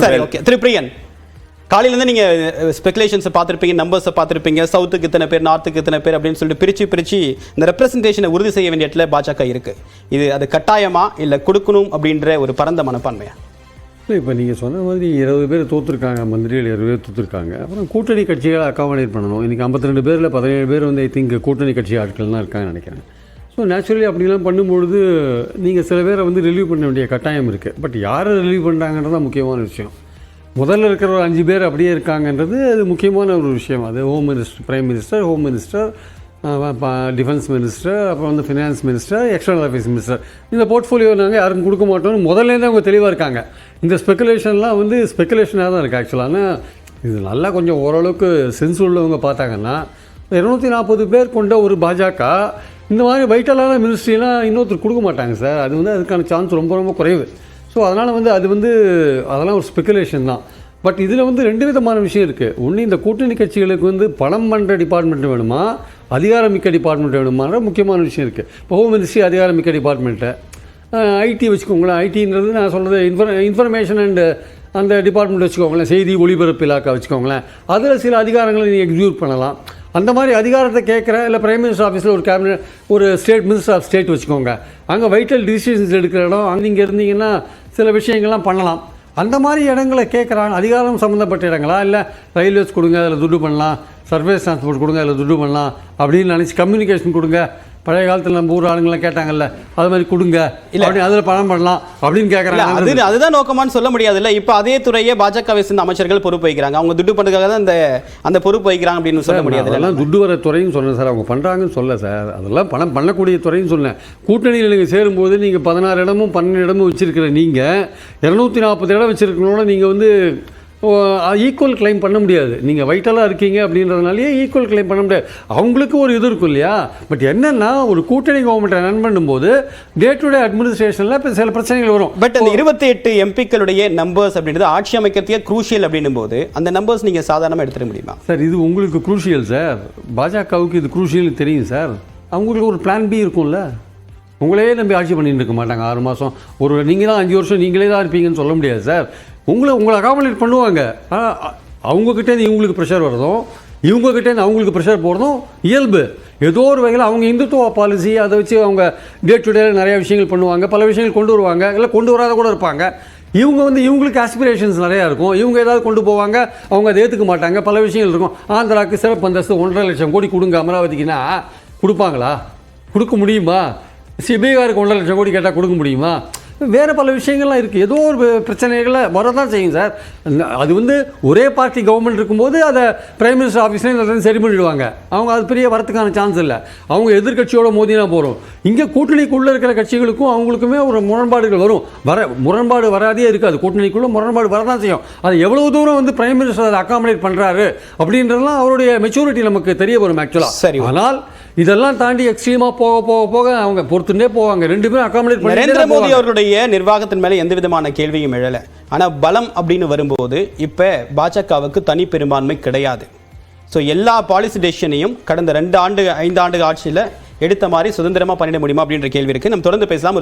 சரி ஓகே திரு பிரியன் காலையிலேருந்து நீங்கள் ஸ்பெகுலேஷன்ஸை பார்த்துருப்பீங்க நம்பர்ஸை பார்த்துருப்பீங்க சவுத்துக்கு இத்தனை பேர் நார்த்துக்கு இத்தனை பேர் அப்படின்னு சொல்லிட்டு பிரித்து பிரித்து இந்த ரெப்ரசன்டேஷனை உறுதி செய்ய வேண்டிய இடத்துல பாஜக இருக்கு. இது அது கட்டாயமா இல்லை கொடுக்கணும் அப்படின்ற ஒரு பரந்த மனப்பான்மையா? இல்லை இப்போ நீங்கள் சொன்ன மாதிரி இருபது பேர் தோற்றுருக்காங்க மந்திரிகள் இருபது பேர் தோற்றுருக்காங்க அப்புறம் கூட்டணி கட்சிகளை அக்காமடேட் பண்ணணும். இன்றைக்கி ஐம்பத்தி ரெண்டு பேரில் பதினேழு பேர் வந்து ஐ திங்க் கூட்டணி கட்சி ஆட்கள் தான் இருக்காங்கன்னு நினைக்கிறேன். ஸோ நேச்சுரலி அப்படிலாம் பண்ணும்பொழுது நீங்கள் சில பேரை வந்து ரிலீவ் பண்ண வேண்டிய கட்டாயம் இருக்குது பட் யாரை ரிலீவ் பண்ணுறாங்கன்றது தான் முக்கியமான விஷயம். முதல்ல இருக்கிற ஒரு அஞ்சு பேர் அப்படியே இருக்காங்கன்றது அது முக்கியமான ஒரு விஷயம். அது home minister prime minister home minister defence minister அப்புறம் வந்து finance minister external affairs minister இந்த போர்ட்ஃபோலியோ நாங்கள் யாரும் கொடுக்க மாட்டோம்னு முதல்லேருந்தே அவங்க தெளிவாக இருக்காங்க. இந்த ஸ்பெக்குலேஷன்லாம் வந்து ஸ்பெக்குலேஷனாக தான் இருக்குது ஆக்சுவலாக ஆனால் இது நல்லா கொஞ்சம் ஓரளவுக்கு சென்ஸ் உள்ளவங்க பார்த்தாங்கன்னா இரநூத்தி நாற்பது பேர் கொண்ட ஒரு பாஜக இந்த மாதிரி வைட்டலான மினிஸ்ட்ரிலாம் இன்னொருத்தர் கொடுக்க மாட்டாங்க சார் அது வந்து அதுக்கான சான்ஸ் ரொம்ப ரொம்ப குறைவு. ஸோ அதனால் வந்து அது வந்து அதெல்லாம் ஒரு ஸ்பெக்குலேஷன் தான். பட் இதில் வந்து ரெண்டு விதமான விஷயம் இருக்குது ஒன்று இந்த கூட்டணி கட்சிகளுக்கு வந்து பணம் பண்ணுற டிபார்ட்மெண்ட் வேணுமா? அதிகாரமிக்க டிபார்ட்மெண்ட் வேணுமான்ற முக்கியமான விஷயம் இருக்குது இப்போ ஹோம் மினிஸ்ட்ரி அதிகாரமிக்க டிபார்ட்மெண்ட்டை ஐடி வச்சுக்கோங்களேன். ஐடின்றது நான் சொல்கிறது இன்ஃபர் இன்ஃபர்மேஷன் அண்டு அந்த டிபார்ட்மெண்ட் வச்சுக்கோங்களேன். செய்தி ஒளிபரப்பு இலாக்கா வச்சுக்கோங்களேன். அதில் சில அதிகாரங்களை நீங்கள் எக்ஸிக்யூட் பண்ணலாம். அந்த மாதிரி அதிகாரத்தை கேட்குற இல்லை பிரைம் மினிஸ்டர் ஆஃபீஸில் ஒரு கேபினட் ஒரு ஸ்டேட் மினிஸ்டர் ஆஃப் ஸ்டேட் வச்சுக்கோங்க. அங்கே வைட்டல் டிசிஷன்ஸ் எடுக்கிற இடம் அங்கே நீங்கள் இருந்தீங்கன்னா சில விஷயங்கள்லாம் பண்ணலாம். அந்த மாதிரி இடங்களை கேட்குறாங்க அதிகாரம் சம்மந்தப்பட்ட இடங்களா? இல்லை ரயில்வேஸ் கொடுங்க அதில் துட்டு பண்ணலாம் சர்வீஸ் டிரான்ஸ்போர்ட் கொடுங்க அதில் துட்டு பண்ணலாம் அப்படின்னு நினச்சி கம்யூனிகேஷன் கொடுங்க. பழைய காலத்தில் நம்ம ஊர் ஆளுங்களாம் கேட்டாங்கல்ல அது மாதிரி கொடுங்க. இல்லை. அதில் பணம் பண்ணலாம் அப்படின்னு இல்ல கேட்குறாங்க அது அதுதான் நோக்கமான்னு சொல்ல முடியாதுல்ல. இப்போ அதே துறையை பாஜகவை சேர்ந்த அமைச்சர்கள் பொறுப்பு வைக்கிறாங்க. அவங்க துட்டு பண்ணுறதுக்காக தான் அந்த அந்த பொறுப்பு வைக்கிறாங்க அப்படின்னு சொல்ல முடியாது அதெல்லாம் துட்டு வர துறைன்னு சொன்னேன் சார். அவங்க பண்ணுறாங்கன்னு சொல்ல சார். அதெல்லாம் பணம் பண்ணக்கூடிய துறைன்னு சொன்னேன். கூட்டணியில் நீங்கள் சேரும்போது நீங்கள் பதினாறு இடமும் பன்னெண்டு இடமும் வச்சிருக்கிற நீங்கள் இரநூத்தி நாற்பது இடம் வச்சிருக்கணும்னா நீங்கள் வந்து ஈக்குவல் கிளைம் பண்ண முடியாது. நீங்கள் வைட்டலாக இருக்கீங்க அப்படின்றதுனாலேயே ஈக்குவல் கிளைம் பண்ண முடியாது. அவங்களுக்கு ஒரு இது இருக்கும் இல்லையா? பட் என்னென்னா ஒரு கூட்டணி கவர்மெண்ட்டை ரன் பண்ணும்போது டே டு டே அட்மினிஸ்ட்ரேஷனில் இப்போ சில பிரச்சனைகள் வரும். பட் அந்த இருபத்தி எட்டு எம்பிக்களுடைய நம்பர்ஸ் அப்படின்றது ஆட்சி அமைக்கிறதுக்கே குரூஷியல் அப்படின்னும் போது அந்த நம்பர்ஸ் நீங்க சாதாரணமா எடுத்துட முடியுமா? சார் இது உங்களுக்கு குரூஷியல் சார் பாஜகவுக்கு இது குரூஷியல் தெரியும் சார் அவங்களுக்கு ஒரு பிளான் பி இருக்கும்ல. உங்களே நம்பி ஆட்சி பண்ணிட்டு இருக்க மாட்டாங்க ஆறு மாதம் ஒரு நீங்கள் தான் அஞ்சு வருஷம் நீங்களே தான் இருப்பீங்கன்னு சொல்ல முடியாது சார் உங்களை உங்களை அகாமடேட் பண்ணுவாங்க. ஆனால் அவங்கக்கிட்டேருந்து இவங்களுக்கு ப்ரெஷர் வரதும் இவங்கக்கிட்டேருந்து அவங்களுக்கு ப்ரெஷர் போகிறதும் இயல்பு. ஏதோ ஒரு வகையில் அவங்க இந்துத்துவ பாலிசி அதை வச்சு அவங்க டே டு டே நிறைய விஷயங்கள் பண்ணுவாங்க பல விஷயங்கள் கொண்டு வருவாங்க இல்லை கொண்டு வராத கூட இருப்பாங்க. இவங்க வந்து இவங்களுக்கு ஆஸ்பிரேஷன்ஸ் நிறையா இருக்கும். இவங்க ஏதாவது கொண்டு போவாங்க அவங்க அதை ஏற்றுக்க மாட்டாங்க பல விஷயங்கள் இருக்கும். ஆந்திராவுக்கு சிறப்பு அந்தஸ்து ஒன்றரை லட்சம் கோடி கொடுங்க அமராவதிக்குன்னா கொடுப்பாங்களா? கொடுக்க முடியுமா? சி ஒன்றரை லட்சம் கோடி கேட்டால் கொடுக்க முடியுமா? வேறு பல விஷயங்கள்லாம் இருக்குது ஏதோ ஒரு பிரச்சனைகளை வரதான் செய்யும் சார். அது வந்து ஒரே பார்ட்டி கவர்மெண்ட் இருக்கும்போது அதை பிரைம் மினிஸ்டர் ஆஃபீஸ்லேயும் சரி பண்ணிடுவாங்க. அவங்க அது பெரிய வரத்துக்கான சான்ஸ் இல்லை. அவங்க எதிர்க்கட்சியோட மோதினா போகிறோம் இங்கே கூட்டணிக்குள்ளே இருக்கிற கட்சிகளுக்கும் அவங்களுக்குமே ஒரு முரண்பாடுகள் வரும். வர முரண்பாடு வராதே இருக்காது. கூட்டணிக்குள்ளே முரண்பாடு வரதான் செய்யும். அது எவ்வளவு தூரம் வந்து பிரைம் மினிஸ்டர் அதை அகாமடேட் பண்ணுறாரு அப்படின்றதெல்லாம் அவருடைய மெச்சூரிட்டி நமக்கு தெரிய வரும் ஆக்சுவலாக சரி. ஆனால் இதெல்லாம் தாண்டி எக்ஸ்ட்ரீமாக போக போக போக அவங்க பொறுத்துட்டே போவாங்க. ரெண்டு பேரும் அகாமடேட் நரேந்திர மோடி பண்ணி அவர்களுடைய நிர்வாகத்தின் மேல எந்த விதமான கேள்வியும் எழல. ஆனா பலம் அப்படின்னு வரும்போது இப்ப பாஜகவுக்கு தனி பெரும்பான்மை கிடையாது. ஸோ எல்லா பாலிசி டெசிஷனையும் கடந்த ரெண்டு ஆண்டு ஐந்து ஆண்டு ஆட்சியில எடுத்த மாதிரி சுதந்திரமா பண்ணிட முடியுமா அப்படின்ற கேள்வி இருக்கு. நம்ம தொடர்ந்து பேசலாம். ஒரு